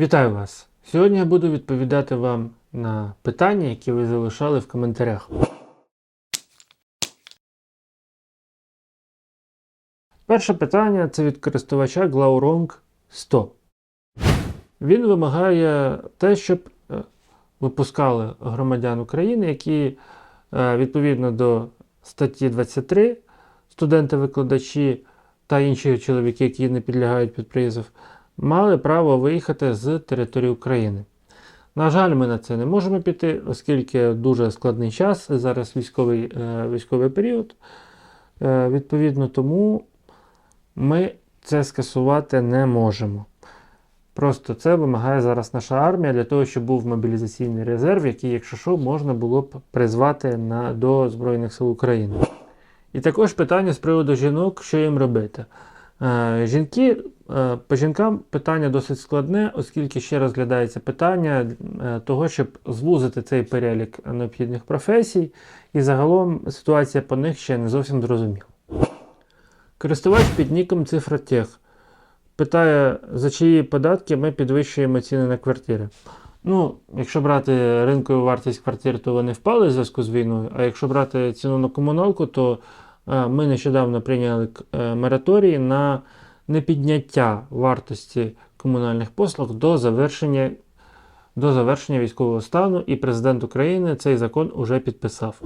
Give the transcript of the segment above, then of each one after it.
Вітаю вас! Сьогодні я буду відповідати вам на питання, які ви залишали в коментарях. Перше питання це від користувача Glaurong 100. Він вимагає те, щоб е, випускали громадян України, які е, відповідно до статті 23 студенти-викладачі та інші чоловіки, які не підлягають під призов, мали право виїхати з території України. На жаль, ми на це не можемо піти, оскільки дуже складний час, зараз військовий, е, військовий період. Е, відповідно, тому ми це скасувати не можемо. Просто це вимагає зараз наша армія для того, щоб був мобілізаційний резерв, який, якщо що, можна було б призвати на, до Збройних сил України. І також питання з приводу жінок, що їм робити. Е, Жінки, по жінкам питання досить складне, оскільки ще розглядається питання е, того, щоб звузити цей перелік необхідних професій, і загалом ситуація по них ще не зовсім зрозуміла. Користувач під ніком Цифротех питає, за чиї податки ми підвищуємо ціни на квартири. Ну, якщо брати ринкову вартість квартир, то вони впали в зв'язку з війною. А якщо брати ціну на комуналку, то е, ми нещодавно прийняли е, мораторій на непідняття вартості комунальних послуг до завершення, до завершення військового стану, і президент України цей закон уже підписав.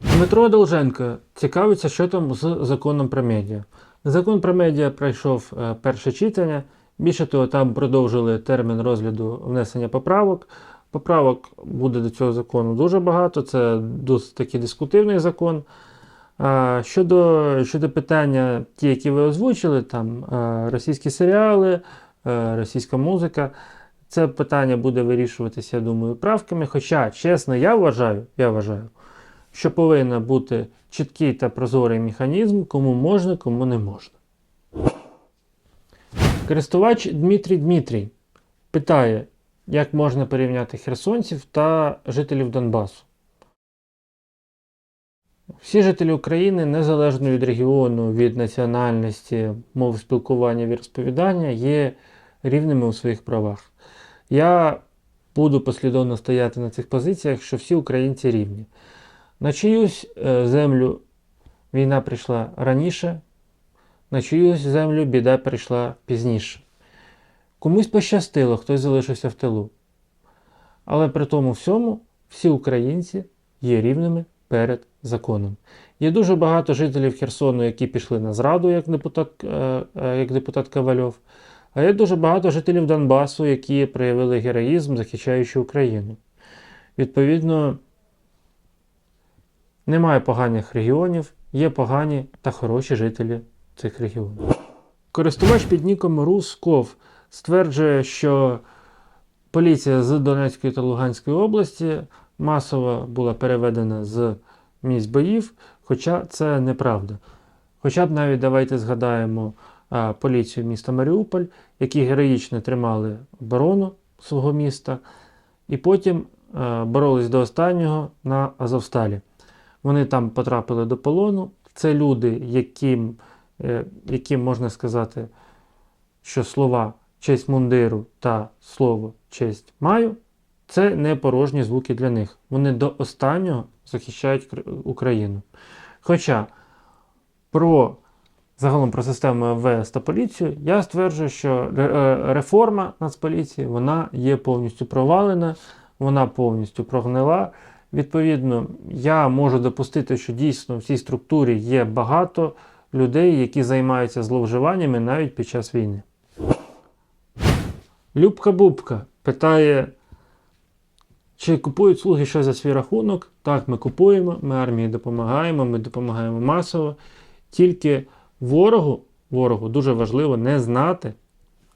Дмитро Долженко цікавиться, що там з законом про медіа. Закон про медіа пройшов е, перше читання. Більше того, там продовжили термін розгляду внесення поправок. Поправок буде до цього закону дуже багато. Це досить таки дискутивний закон. Щодо, щодо питання, ті, які ви озвучили, там російські серіали, російська музика, це питання буде вирішуватися, я думаю, правками. Хоча, чесно, я вважаю, я вважаю, що повинен бути чіткий та прозорий механізм, кому можна, кому не можна. Користувач Дмитрій Дмитрій питає, як можна порівняти херсонців та жителів Донбасу. Всі жителі України, незалежно від регіону, від національності, мов спілкування і розповідання, є рівними у своїх правах. Я буду послідовно стояти на цих позиціях, що всі українці рівні. На чиюсь е, землю війна прийшла раніше, на чиюсь землю біда прийшла пізніше. Комусь пощастило, хтось залишився в тилу. Але при тому всьому всі українці є рівними перед законом. Є дуже багато жителів Херсону, які пішли на зраду, як депутат, е, е, як депутат Ковальов. А є дуже багато жителів Донбасу, які проявили героїзм, захищаючи Україну. Відповідно, немає поганих регіонів, є погані та хороші жителі цих регіонів. Користувач під ніком Русков стверджує, що поліція з Донецької та Луганської області масово була переведена з місць боїв, хоча це неправда. Хоча б навіть давайте згадаємо а, поліцію міста Маріуполь, які героїчно тримали оборону свого міста, і потім а, боролись до останнього на Азовсталі. Вони там потрапили до полону. Це люди, яким, е, яким можна сказати, що слова честь мундиру та слово честь маю це не порожні звуки для них. Вони до останнього захищають Україну. Хоча про загалом про систему МВС та поліцію я стверджую, що е, реформа Нацполіції вона є повністю провалена, вона повністю прогнила. Відповідно, я можу допустити, що дійсно в цій структурі є багато людей, які займаються зловживаннями навіть під час війни. Любка Бубка питає, чи купують слуги щось за свій рахунок? Так, ми купуємо, ми армії допомагаємо, ми допомагаємо масово. Тільки ворогу, ворогу дуже важливо не знати,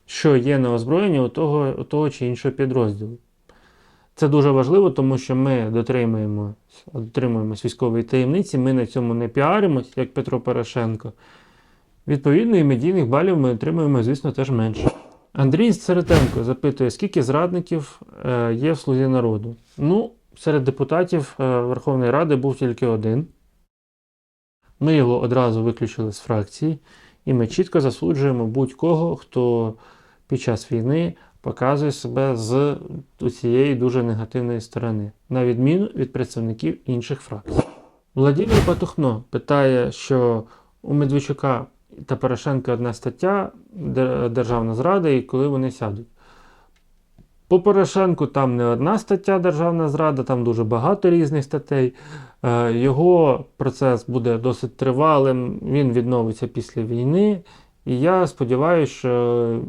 що є на озброєнні у того, у того чи іншого підрозділу. Це дуже важливо, тому що ми дотримуємо, дотримуємось військової таємниці, ми на цьому не піаримось, як Петро Порошенко. Відповідно, і медійних балів ми отримуємо, звісно, теж менше. Андрій Серетенко запитує, скільки зрадників е, є в слузі народу. Ну, серед депутатів е, Верховної Ради був тільки один. Ми його одразу виключили з фракції, і ми чітко засуджуємо будь-кого, хто під час війни показує себе з цієї дуже негативної сторони, на відміну від представників інших фракцій. Владимир Патухно питає, що у Медведчука та Порошенка одна стаття Державна зрада і коли вони сядуть. По Порошенку там не одна стаття Державна зрада, там дуже багато різних статей. Е, Його процес буде досить тривалим, він відновиться після війни. І я сподіваюся, що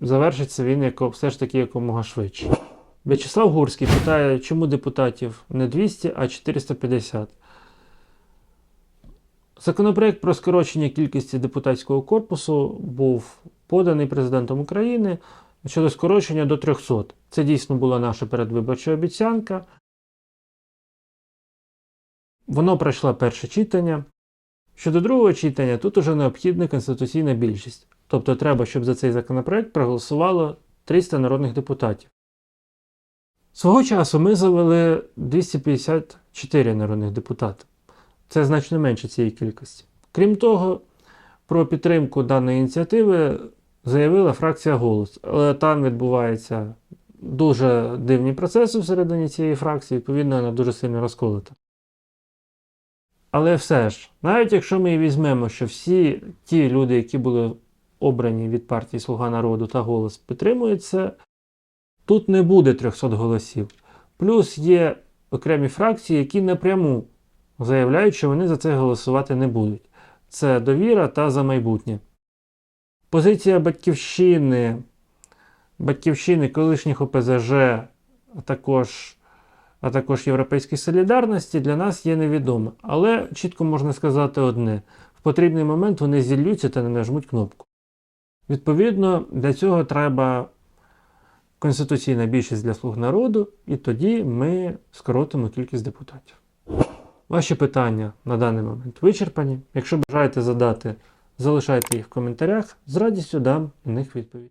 завершиться він все ж таки якомога швидше. В'ячеслав Гурський питає, чому депутатів не 200, а 450. Законопроект про скорочення кількості депутатського корпусу був поданий президентом України щодо скорочення до 300. Це дійсно була наша передвиборча обіцянка. Воно пройшло перше читання. Щодо другого читання, тут уже необхідна конституційна більшість. Тобто треба, щоб за цей законопроект проголосувало 300 народних депутатів. Свого часу ми завели 254 народних депутати. Це значно менше цієї кількості. Крім того, про підтримку даної ініціативи заявила фракція Голос, але там відбуваються дуже дивні процеси всередині цієї фракції, відповідно, вона дуже сильно розколота. Але все ж, навіть якщо ми візьмемо, що всі ті люди, які були обрані від партії Слуга народу та голос, підтримують це, тут не буде 300 голосів. Плюс є окремі фракції, які напряму заявляють, що вони за це голосувати не будуть. Це довіра та за майбутнє. Позиція Батьківщини, Батьківщини колишніх ОПЗЖ, а також, а також Європейської солідарності для нас є невідома. Але чітко можна сказати одне: в потрібний момент вони зіллються та не нажмуть кнопку. Відповідно, для цього треба конституційна більшість для слуг народу, і тоді ми скоротимо кількість депутатів. Ваші питання на даний момент вичерпані. Якщо бажаєте задати, залишайте їх в коментарях. З радістю дам на них відповідь.